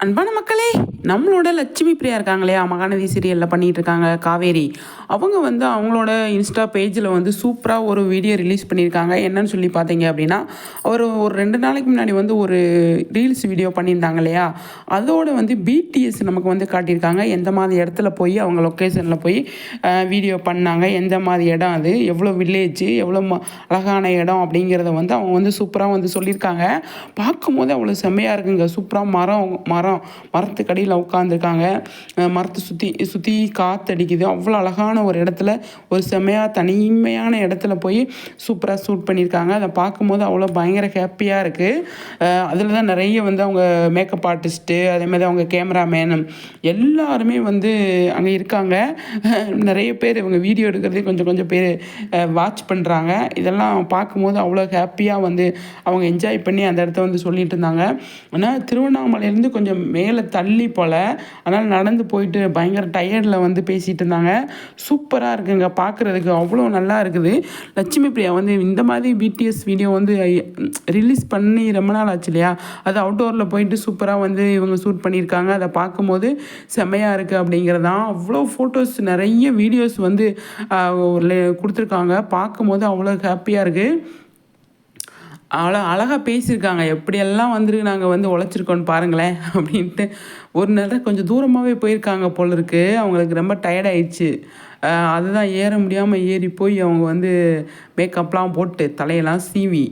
அன்பான மக்களே நம்மளோட லட்சுமி பிரியா இருக்காங்க இல்லையா மகாநதி சீரியலில் பண்ணிகிட்டு இருக்காங்க காவேரி. அவங்க வந்து அவங்களோட இன்ஸ்டா பேஜில் வந்து சூப்பராக ஒரு வீடியோ ரிலீஸ் பண்ணியிருக்காங்க. என்னன்னு சொல்லி பார்த்தீங்க அப்படின்னா ஒரு ஒரு ரெண்டு நாளைக்கு முன்னாடி வந்து ஒரு ரீல்ஸ் வீடியோ பண்ணியிருந்தாங்க இல்லையா? அதோட வந்து பிடிஎஸ் நமக்கு வந்து காட்டியிருக்காங்க. எந்த மாதிரி இடத்துல போய் அவங்க லொக்கேஷனில் போய் வீடியோ பண்ணாங்க எந்த மாதிரி இடம் அது எவ்வளோ வில்லேஜ் எவ்வளோ ம- அழகான இடம் அப்படிங்கிறத வந்து அவங்க வந்து சூப்பராக வந்து சொல்லியிருக்காங்க. பார்க்கும்போது அவ்வளோ செம்மையாக இருக்குங்க. சூப்பராக மரம் மரம் மரத்துக்கு அடியில் உட்காந்துருக்காங்க மரத்தை சுற்றி சுற்றி காற்றடிக்குது அவ்வளோ அழகான ஒரு இடத்துல ஒரு செம்மையாக தனிமையான இடத்துல போய் சூப்பராக ஷூட் பண்ணியிருக்காங்க. அதை பார்க்கும்போது அவ்வளோ பயங்கர ஹாப்பியாக இருக்குது அதில் தான் நிறைய வந்து அவங்க மேக்கப் ஆர்டிஸ்ட்டு அதேமாதிரி அவங்க கேமராமேன் எல்லாருமே வந்து அங்கே இருக்காங்க. நிறைய பேர் இவங்க வீடியோ எடுக்கிறதே கொஞ்சம் கொஞ்சம் பேர் வாட்ச் பண்ணுறாங்க இதெல்லாம் பார்க்கும்போது அவ்வளோ ஹாப்பியாக வந்து அவங்க என்ஜாய் பண்ணி அந்த இடத்த வந்து சொல்லிட்டு இருந்தாங்க. ஆனால் திருவண்ணாமலையிலேருந்து கொஞ்சம் மேலே தள்ளி போல். அதனால் நடந்து போயிட்டு பயங்கர டயர்டில் வந்து பேசிகிட்டு இருந்தாங்க. சூப்பராக இருக்குங்க பார்க்குறதுக்கு அவ்வளோ நல்லா இருக்குது. லட்சுமி பிரியா வந்து இந்த மாதிரி பிடிஎஸ் வீடியோ வந்து ரிலீஸ் பண்ணி ரொம்ப நாள் ஆச்சு இல்லையா? அது அவுட்டோரில் போயிட்டு சூப்பராக வந்து இவங்க ஷூட் பண்ணியிருக்காங்க. அதை பார்க்கும்போது செம்மையாக இருக்குது அப்படிங்கிறதான் அவ்வளோ ஃபோட்டோஸ் நிறைய வீடியோஸ் வந்து கொடுத்துருக்காங்க. பார்க்கும்போது அவ்வளோ ஹாப்பியாக இருக்குது அவ்வளோ அழகாக பேசியிருக்காங்க. எப்படியெல்லாம் வந்துருக்கு நாங்கள் வந்து உழைச்சிருக்கோன்னு பாருங்களேன் அப்படின்ட்டு. ஒரு நேரம் கொஞ்சம் தூரமாகவே போயிருக்காங்க போல இருக்குது அவங்களுக்கு ரொம்ப டயர்ட் ஆயிடுச்சு. அதுதான் ஏற முடியாமல் ஏறி போய் அவங்க வந்து மேக்கப்லாம் போட்டு தலையெல்லாம் சீவி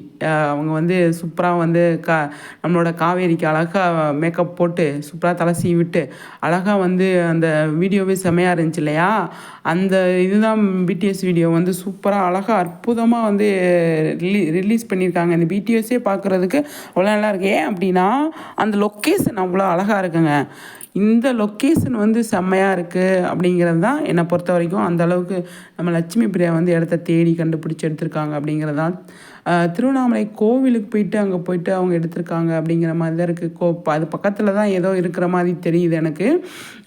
அவங்க வந்து சூப்பராக வந்து கா நம்மளோட காவேரிக்கு அழகாக மேக்கப் போட்டு சூப்பராக தலை சீவிட்டு அழகாக வந்து அந்த வீடியோவே செமையாக இருந்துச்சு இல்லையா? அந்த இதுதான் பிடிஎஸ் வீடியோ வந்து சூப்பராக அழகாக அற்புதமாக வந்து ரிலீ ரிலீஸ் பண்ணியிருக்காங்க. இந்த பிடிஎஸ்ஸே பார்க்குறதுக்கு அவ்வளோ நல்லா இருக்கு. ஏன் அப்படின்னா அந்த லொக்கேஷன் அவ்வளோ அழகாக இருக்குங்க. இந்த லொக்கேஷன் வந்து செம்மையாக இருக்குது அப்படிங்கிறது தான் என்னை பொறுத்த வரைக்கும் அந்த அளவுக்கு நம்ம லட்சுமி பிரியா வந்து இடத்த தேடி கண்டுபிடிச்சி எடுத்திருக்காங்க அப்படிங்கிறதான் திருவண்ணாமலை கோவிலுக்கு போயிட்டு அங்கே போயிட்டு அவங்க எடுத்திருக்காங்க அப்படிங்கிற மாதிரி தான் இருக்குது கோ அது பக்கத்தில் தான் ஏதோ இருக்கிற மாதிரி தெரியுது எனக்கு.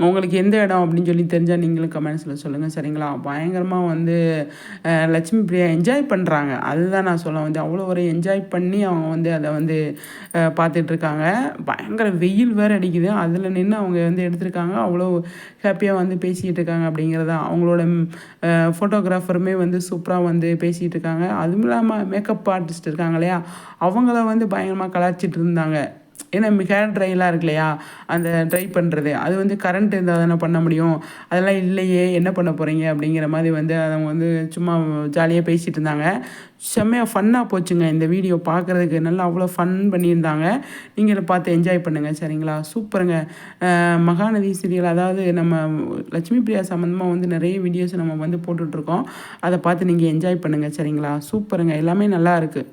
உங்களுக்கு எந்த இடம் அப்படின்னு சொல்லி தெரிஞ்சால் நீங்களும் கமெண்ட்ஸில் சொல்லுங்கள் சரிங்களா? பயங்கரமாக வந்து லட்சுமி பிரியா என்ஜாய் பண்ணுறாங்க அதுதான் நான் சொல்ல வந்து அவ்வளோ ஒரு என்ஜாய் பண்ணி அவங்க வந்து அதை வந்து பார்த்துட்ருக்காங்க பயங்கர வெயில் வேறு அடிக்குது. அதில் நின்று அவங்க வந்து எடுத்திருக்காங்க. அவ்வளோ ஹாப்பியாக வந்து பேசிக்கிட்டு இருக்காங்க அப்படிங்கிறத. அவங்களோட ஃபோட்டோகிராஃபருமே வந்து சூப்பராக வந்து பேசிகிட்டு இருக்காங்க. அதுவும் இல்லாமல் மேக்கப் ஆர்டிஸ்ட் இருக்காங்க இல்லையா? அவங்கள வந்து பயங்கரமாக கலாய்ச்சிட்டு இருந்தாங்க. ஏன்னா ஹேர் ட்ரைலாம் இருக்கு இல்லையா? அந்த ட்ரை பண்ணுறது அது வந்து கரண்ட் இருந்தால் தானே பண்ண முடியும். அதெல்லாம் இல்லையே என்ன பண்ண போகிறீங்க அப்படிங்கிற மாதிரி வந்து அவங்க வந்து சும்மா ஜாலியாக பேசிகிட்டு இருந்தாங்க. செம்மையாக ஃபன்னாக போச்சுங்க. இந்த வீடியோ பார்க்குறதுக்கு. நல்லா அவ்வளோ ஃபன் பண்ணியிருந்தாங்க. நீங்கள் பார்த்து என்ஜாய் பண்ணுங்கள் சரிங்களா? சூப்பருங்க. மகாநதி சீரியல் அதாவது நம்ம லட்சுமி பிரியா சம்மந்தமாக வந்து நிறைய வீடியோஸ் நம்ம வந்து போட்டுட்ருக்கோம். அதை பார்த்து நீங்கள் என்ஜாய் பண்ணுங்கள் சரிங்களா? சூப்பருங்க. எல்லாமே நல்லா இருக்குது